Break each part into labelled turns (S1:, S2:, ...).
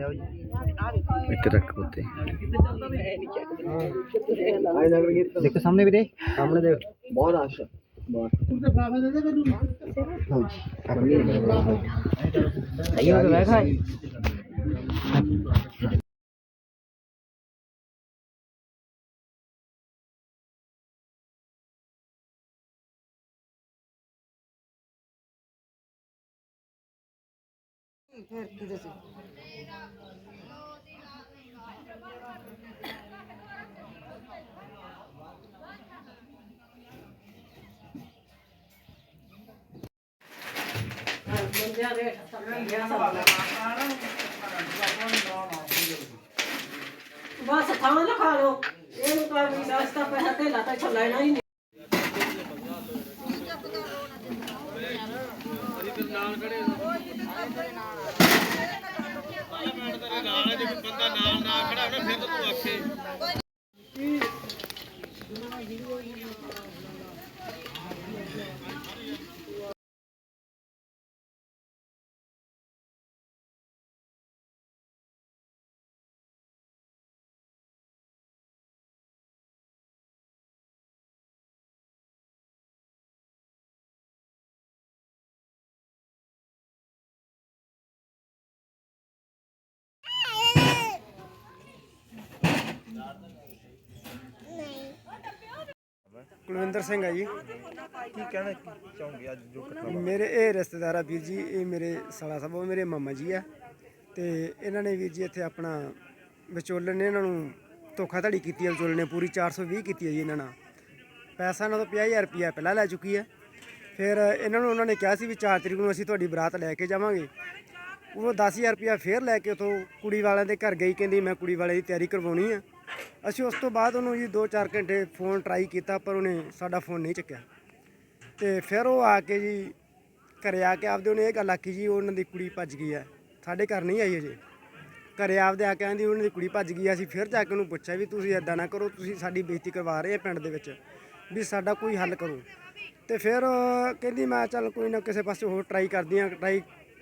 S1: ਇੱਕ ਰੱਖ ਉੱਤੇ।
S2: ਦੇਖ ਸਾਹਮਣੇ ਵੀਰੇ। ਸਾਹਮਣੇ ਦੇਖ। ਬਹੁਤ ਆਸ਼ਾ ਸਹੀ ਹੋ ਗਿਆ ਖਾਈ
S3: ਬਸ ਖਾਣਾ ਨਾ ਖਾ ਲਓ। ਇਹਨੂੰ ਤਾਂ ਵੀ ਸਸਤਾ ਪੈਸਾ ਤੇ ਲਾਤਾ ਇੱਥੋਂ ਲੈਣਾ ਹੀ ਨਹੀਂ। ਨਾਲ ਬੰਦਾ ਨਾਲ ਨਾ ਖੜਾ ਹੋਵੇ ਫਿਰ ਤੂੰ ਆਖੇ।
S4: ਕੁਲਵਿੰਦਰ ਸਿੰਘ ਆ ਜੀ।
S2: ਕੀ ਕਹਿਣਾ ਚਾਹੋਗੇ ਅੱਜ ਜੋ ਘਟਨਾ
S4: ਮੇਰੇ ਇਹ ਰਿਸ਼ਤੇਦਾਰ ਆ ਵੀਰ ਜੀ ਇਹ ਮੇਰੇ ਸਾਲਾ ਸਾਹਿਬ ਉਹ ਮੇਰੇ ਮਾਮਾ ਜੀ ਆ। ਤੇ ਇਹਨਾਂ ਨੇ ਵੀਰ ਜੀ ਇੱਥੇ ਆਪਣਾ ਵਿਚੋਲਣ ਨੇ ਇਹਨਾਂ ਨੂੰ ਧੋਖਾਧੜੀ ਕੀਤੀ ਹੈ ਵਿਚੋਲਣ ਨੇ ਪੂਰੀ 420 ਕੀਤੀ ਹੈ ਜੀ ਇਹਨਾਂ ਨਾਲ। ਪੈਸਾ ਇਹਨਾਂ ਤੋਂ 50000 ਰੁਪਇਆ ਪਹਿਲਾਂ ਲੈ ਚੁੱਕੀ ਹੈ ਫਿਰ ਇਹਨਾਂ ਨੂੰ ਉਹਨਾਂ ਨੇ ਕਿਹਾ ਸੀ ਵੀ 4 ਤਰੀਕ ਨੂੰ ਅਸੀਂ ਤੁਹਾਡੀ ਬਰਾਤ ਲੈ ਕੇ ਜਾਵਾਂਗੇ। ਉਹ 10000 ਰੁਪਇਆ ਫੇਰ ਲੈ ਕੇ ਉਥੋਂ ਕੁੜੀ ਵਾਲਿਆਂ ਦੇ ਘਰ ਗਈ ਕਹਿੰਦੀ ਮੈਂ ਕੁੜੀ ਵਾਲੇ ਦੀ ਤਿਆਰੀ ਕਰਵਾਉਣੀ ਆ। ਅਸੀਂ ਉਸ ਤੋਂ ਬਾਅਦ ਉਹਨੂੰ ਜੀ 2-4 ਘੰਟੇ ਫੋਨ ਟਰਾਈ ਕੀਤਾ, ਪਰ ਉਹਨੇ ਸਾਡਾ ਫੋਨ ਨਹੀਂ ਚੱਕਿਆ। ਤੇ ਫਿਰ ਉਹ ਆ ਕੇ ਜੀ ਘਰੇ ਆ ਕੇ ਆਪਦੇ ਉਹਨੇ ਇਹ ਗੱਲ ਆਖੀ ਜੀ ਉਹਨਾਂ ਦੀ ਕੁੜੀ ਭੱਜ ਗਈ ਹੈ ਸਾਡੇ ਘਰ ਨਹੀਂ ਆਈ ਅਜੇ। ਘਰੇ ਆਪਦੇ ਆ ਕੇ ਆਂਦੀ ਉਹਨਾਂ ਦੀ ਕੁੜੀ ਭੱਜ ਗਈ ਆ। ਅਸੀਂ ਫਿਰ ਜਾ ਕੇ ਉਹਨੂੰ ਪੁੱਛਿਆ ਵੀ ਤੁਸੀਂ ਐਦਾਂ ਨਾ ਕਰੋ, ਤੁਸੀਂ ਸਾਡੀ ਬੇਇੱਜ਼ਤੀ ਕਰਵਾ ਰਹੇ ਆ ਪਿੰਡ ਦੇ ਵਿੱਚ, ਵੀ ਸਾਡਾ ਕੋਈ ਹੱਲ ਕਰੋ। ਤੇ ਫਿਰ ਕਹਿੰਦੀ, ਮੈਂ ਚੱਲ ਕੋਈ ਨਾ ਕਿਸੇ ਪਾਸੇ ਹੋਰ ਟਰਾਈ ਕਰਦੀ ਆ। ਟਰਾਈ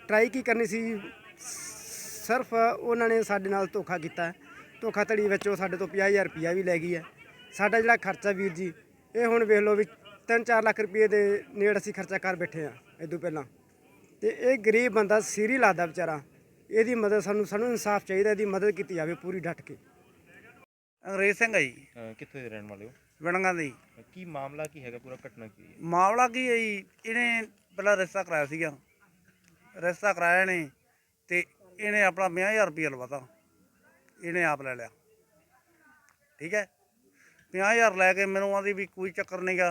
S4: ਟਰਾਈ ਕੀ ਕਰਨੀ ਸੀ? ਸਿਰਫ ਉਹਨਾਂ ਨੇ ਸਾਡੇ ਨਾਲ ਧੋਖਾ ਕੀਤਾ। ਧੋਖਾਧੜੀ ਵਿੱਚ ਉਹ ਸਾਡੇ ਤੋਂ 50000 ਰੁਪਇਆ ਵੀ ਲੈ ਗਈ ਹੈ। ਸਾਡਾ ਜਿਹੜਾ ਖਰਚਾ ਵੀਰ ਜੀ ਇਹ ਹੁਣ ਵੇਖ ਲਓ ਵੀ 3-4 ਲੱਖ ਰੁਪਏ ਦੇ ਨੇੜ ਅਸੀਂ ਖਰਚਾ ਕਰ ਬੈਠੇ ਆ ਇਦੋਂ ਪਹਿਲਾਂ। ਤੇ ਇਹ ਗਰੀਬ ਬੰਦਾ ਸੀਰੀ ਲਾਦਾ ਵਿਚਾਰਾ ਇਹਦੀ ਮਦਦ ਸਾਨੂੰ ਸਾਨੂੰ ਇਨਸਾਫ ਚਾਹੀਦਾ ਇਹਦੀ ਮਦਦ ਕੀਤੀ ਜਾਵੇ ਪੂਰੀ ਡਟ ਕੇ।
S5: ਅੰਗਰੇਜ਼ ਸਿੰਘ ਆ ਜੀ।
S2: ਕਿੱਥੇ ਦੇ ਰਹਿਣ ਵਾਲੇ ਹੋ?
S5: ਵੜੰਗਾ ਦੇ।
S2: ਅਹ ਕੀ ਮਾਮਲਾ ਕੀ ਹੈਗਾ ਪੂਰਾ ਘਟਨਾ ਕੀ ਹੈ?
S5: ਮਾਮਲਾ ਕੀ ਹੈ ਜੀ ਇਹਨੇ ਪਹਿਲਾਂ ਰਿਸ਼ਤਾ ਕਰਾਇਆ ਸੀਗਾ। ਰਿਸ਼ਤਾ ਕਰਾਇਆ ਨੇ ਤੇ ਇਹਨੇ ਆਪਣਾ 50000 ਰੁਪਏ ਲਵਾਤਾ। ਇਹਨੇ ਆਪ ਲੈ ਲਿਆ। ਠੀਕ ਹੈ? 50000 ਲੈ ਕੇ ਮੈਨੂੰ ਆਂਦੀ ਵੀ ਕੋਈ ਚੱਕਰ ਨਹੀਂਗਾ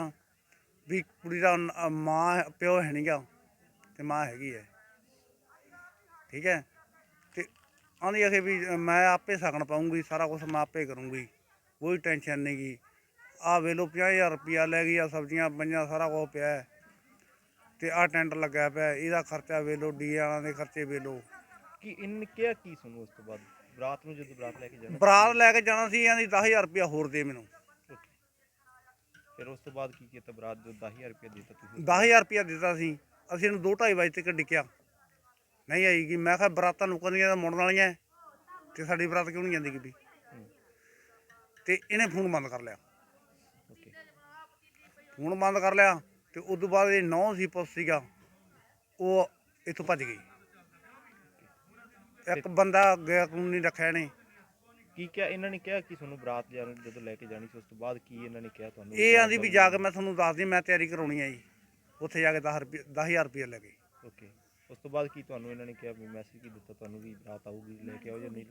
S5: ਵੀ ਕੁੜੀ ਦਾ ਮਾਂ ਪਿਓ ਹੈ ਨਹੀਂਗਾ ਤੇ ਮਾਂ ਹੈਗੀ ਹੈ। ਠੀਕ ਹੈ? ਤੇ ਆਂਦੀ ਆਖੇ ਵੀ ਮੈਂ ਆਪੇ ਸਗਣ ਪਾਉਂਗੀ ਸਾਰਾ ਕੁਝ ਮੈਂ ਆਪੇ ਕਰੂੰਗੀ, ਕੋਈ ਟੈਨਸ਼ਨ ਨਹੀਂਗੀ ਆ ਵੇਲੋ 50000 ਰੁਪਿਆ ਲੈ ਗਈ ਆ, ਸਬਜ਼ੀਆਂ ਪੰਜਾਂ ਸਾਰਾ ਕੁਝ ਪਿਆ ਤੇ ਆ ਟੈਂਟ ਲੱਗਿਆ ਪਿਆ ਇਹਦਾ ਖਰਚਾ ਵੇਲੋ ਡੀ ਵਾਲਾਂ ਦੇ ਖਰਚੇ ਵੇਲੋ
S2: ਕੀ, ਇਹਨੇ ਕਿਹਾ ਕੀ ਸੁਣੋ ਉਸ ਤੋਂ ਬਾਅਦ? ਬਰਾਤ ਨੂੰ ਜਦੋਂ ਬਰਾਤ ਲੈ ਕੇ ਜਾਣਾ
S5: ਬਰਾਤ ਲੈ ਕੇ ਜਾਣਾ ਸੀ ਇਹਦੀ 10000 ਰੁਪਿਆ ਹੋਰ ਦੇ ਮੈਨੂੰ।
S2: ਫਿਰ ਉਸ ਤੋਂ ਬਾਅਦ ਕੀ ਕੀਤਾ ਬਰਾਤ ਜੋ 10000 ਰੁਪਏ ਦਿੱਤਾ ਤੁਸੀਂ?
S5: 10000 ਰੁਪਿਆ ਦਿੱਤਾ ਸੀ। ਅਸੀਂ ਇਹਨੂੰ 2:30 ਵਜੇ ਤੱਕ ਡਿੱਕਿਆ। ਨਹੀਂ ਆਈਗੀ ਮੈਂ ਕਿਹਾ ਬਰਾਤਾਂ ਨੁਕਦੀਆਂ ਤਾਂ ਮੁੜਨ ਵਾਲੀਆਂ ਤੇ ਸਾਡੀ ਬਰਾਤ ਕਿਉਂ ਨਹੀਂ ਜਾਂਦੀ ਕਿਤੇ? ਤੇ ਇਹਨੇ ਫੋਨ ਬੰਦ ਕਰ ਲਿਆ। ਫੋਨ ਬੰਦ ਕਰ ਲਿਆ ਤੇ ਉਸ ਤੋਂ ਬਾਅਦ ਇਹ ਨੌ ਸੀ ਪੁੱਤ ਸੀਗਾ ਉਹ ਇੱਥੋਂ ਭੱਜ ਗਈ। ਇੱਕ ਬੰਦਾ ਗਿਆ ਕਾਨੂੰਨੀ ਰੱਖਿਆ ਨੇ
S2: ਕੀ ਕਿਹਾ? ਇਹਨਾਂ ਨੇ ਕਿਹਾ ਕਿ ਤੁਹਾਨੂੰ ਬਰਾਤ ਜਾਣ ਜਦੋਂ ਲੈ ਕੇ ਜਾਣੀ ਸੀ ਉਸ ਤੋਂ ਬਾਅਦ ਕੀ ਇਹਨਾਂ ਨੇ ਕਿਹਾ ਤੁਹਾਨੂੰ?
S5: ਇਹ ਆਂਦੀ ਵੀ ਜਾ ਕੇ ਮੈਂ ਤੁਹਾਨੂੰ ਦੱਸਦੀ ਮੈਂ ਤਿਆਰੀ ਕਰਾਉਣੀ ਜੀ। ਉੱਥੇ ਜਾ ਕੇ 10 ਰੁਪਏ 10000 ਰੁਪਏ ਲੈ ਗਏ
S2: ਓਕੇ ਉਸ ਤੋਂ ਬਾਅਦ ਕੀ ਤੁਹਾਨੂੰ ਇਹਨਾਂ ਨੇ ਕਿਹਾ ਵੀ ਮੈਸੇਜ ਕੀ ਦਿੱਤਾ ਤੁਹਾਨੂੰ ਵੀ ਬਰਾਤ ਆਊਗੀ ਲੈ ਕੇ ਆਓ ਜਾਂ ਨਹੀਂ?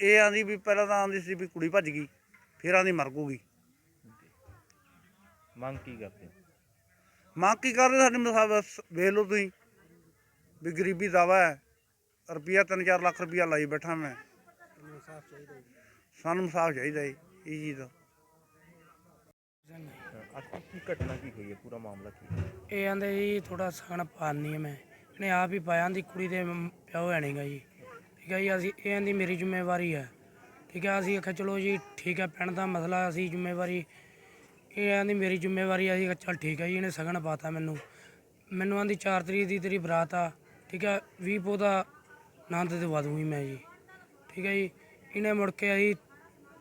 S5: ਇਹ ਆਂਦੀ ਵੀ ਪਹਿਲਾਂ ਤਾਂ ਆਂਦੀ ਸੀ ਵੀ ਕੁੜੀ ਭੱਜ ਗਈ ਫਿਰ ਆਂਦੀ ਮਰ ਗੂਗੀ
S2: ਮੰਗ ਕੀ ਕਰਦੇ ਹੋ?
S5: ਮੰਗ ਕੀ ਕਰਦੇ ਸਾਡੇ ਮਸਾਬ ਵੇਖ ਲਓ ਤੁਸੀਂ ਵੀ ਗਰੀਬੀ ਦਾਵਾ ਹੈ। ਰੁਪਿਆ 3-4 ਲੱਖ ਰੁਪਿਆ ਲਾਈ ਬੈਠਾ ਮੈਂ। ਸਾਨੂੰ ਇਨਸਾਫ ਚਾਹੀਦਾ ਜੀ ਇਹ ਚੀਜ਼ ਦਾ।
S2: ਹਾਂ, ਅੱਜ ਕੀ- ਕੀ ਘਟਨਾ ਕੀ ਹੋਈ ਹੈ? ਪੂਰਾ ਮਾਮਲਾ ਕੀ ਹੈ?
S6: ਇਹ ਆਂਦੇ ਜੀ ਥੋੜਾ ਸਗਨ ਪਾਣੀ ਹੈ ਮੈਂ। ਇਹਨੇ ਆਪ ਹੀ ਪਾਇਆ ਦੀ ਕੁੜੀ ਦੇ ਮ- ਪਿਓ ਹੈ ਨਹੀਂਗਾ ਜੀ। ਠੀਕ ਹੈ ਜੀ ਅਸੀਂ ਇਹ ਆਂਦੀ ਮੇਰੀ ਜ਼ਿੰਮੇਵਾਰੀ ਹੈ। ਠੀਕ ਹੈ ਅਸੀਂ ਆਖਿਆ ਚਲੋ ਜੀ ਠੀਕ ਹੈ ਪਿੰਡ ਦਾ ਮਸਲਾ ਅਸੀਂ ਜ਼ਿੰਮੇਵਾਰੀ ਇਹ ਆਂਦੀ ਮੇਰੀ ਜ਼ਿੰਮੇਵਾਰੀ ਹੈ। ਅਸੀਂ ਆਖਿਆ ਚੱਲ ਠੀਕ ਹੈ ਜੀ ਇਹਨੇ ਸਗਨ ਪਾਤਾ ਮੈਨੂੰ। ਮੈਨੂੰ ਆਂਦੀ 4 ਤਰੀਕ ਦੀ ਤੇਰੀ ਬਰਾਤ ਆ। ਠੀਕ ਹੈ 20 ਪੋ ਦਾ ਆਨੰਦ ਦਵਾ ਦੂੰਗੀ ਮੈਂ ਜੀ। ਠੀਕ ਹੈ ਜੀ? ਇਹਨੇ ਮੁੜ ਕੇ ਅਸੀਂ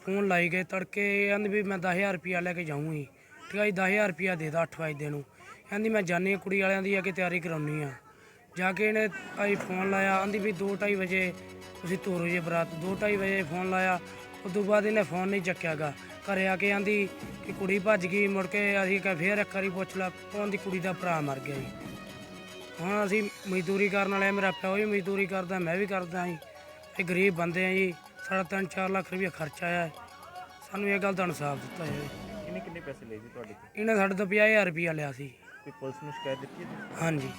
S6: ਫੋਨ ਲਾਈ ਗਏ, ਤੜਕੇ ਕਹਿੰਦੀ ਵੀ ਮੈਂ 10000 ਰੁਪਿਆ ਲੈ ਕੇ ਜਾਊਂਗੀ। ਠੀਕ ਹੈ ਜੀ? 10000 ਰੁਪਿਆ ਦੇ ਦਾ 8 ਵਜੇ ਨੂੰ। ਕਹਿੰਦੀ ਮੈਂ ਜਾਣੀ ਕੁੜੀ ਵਾਲਿਆਂ ਦੀ ਆ ਕੇ ਤਿਆਰੀ ਕਰਾਉਣੀ ਆ। ਜਾ ਕੇ ਇਹਨੇ ਅਸੀਂ ਫੋਨ ਲਾਇਆ, ਕਹਿੰਦੀ ਵੀ 2:30 ਵਜੇ ਤੁਸੀਂ ਤੋਰੋ ਜੇ ਬਰਾਤ। 2:30 ਵਜੇ ਫੋਨ ਲਾਇਆ ਉਸ ਤੋਂ ਬਾਅਦ ਇਹਨੇ ਫੋਨ ਨਹੀਂ ਚੱਕਿਆਗਾ ਘਰੇ ਆ ਕੇ ਆਂਦੀ ਕਿ ਕੁੜੀ ਭੱਜ ਗਈ, ਮੁੜ ਕੇ ਅਸੀਂ ਕਹੇ ਫੇਰ ਇੱਕ ਵਾਰੀ ਪੁੱਛ ਲਾ ਕੌਣ ਦੀ ਕੁੜੀ ਦਾ ਭਰਾ ਮਰ ਗਿਆ ਜੀ। ਹੁਣ ਅਸੀਂ ਮਜ਼ਦੂਰੀ ਕਰਨ ਵਾਲੇ ਆ, ਮੇਰਾ ਪਿਓ ਵੀ ਮਜ਼ਦੂਰੀ ਕਰਦਾ ਮੈਂ ਵੀ ਕਰਦਾ ਜੀ। ਇਹ ਗਰੀਬ ਬੰਦੇ ਆ ਜੀ ਸਾਡਾ 3-4 ਲੱਖ ਰੁਪਏ ਖਰਚਾ ਆਇਆ। ਹੈ। ਸਾਨੂੰ ਇਹ ਗੱਲ ਦਾ ਇਨਸਾਫ ਦਿੱਤਾ ਜਾਵੇ।
S2: ਇਹਨੇ ਕਿੰਨੇ ਪੈਸੇ ਲਏ ਸੀ ਤੁਹਾਡੇ ਤੋਂ?
S6: ਇਹਨੇ ਸਾਡੇ ਤੋਂ 50000 ਰੁਪਇਆ ਲਿਆ ਸੀ।
S2: ਕੋਈ ਪੁਲਿਸ ਨੂੰ ਸ਼ਿਕਾਇਤ ਦਿੱਤੀ ਹੈ
S6: ਹਾਂਜੀ।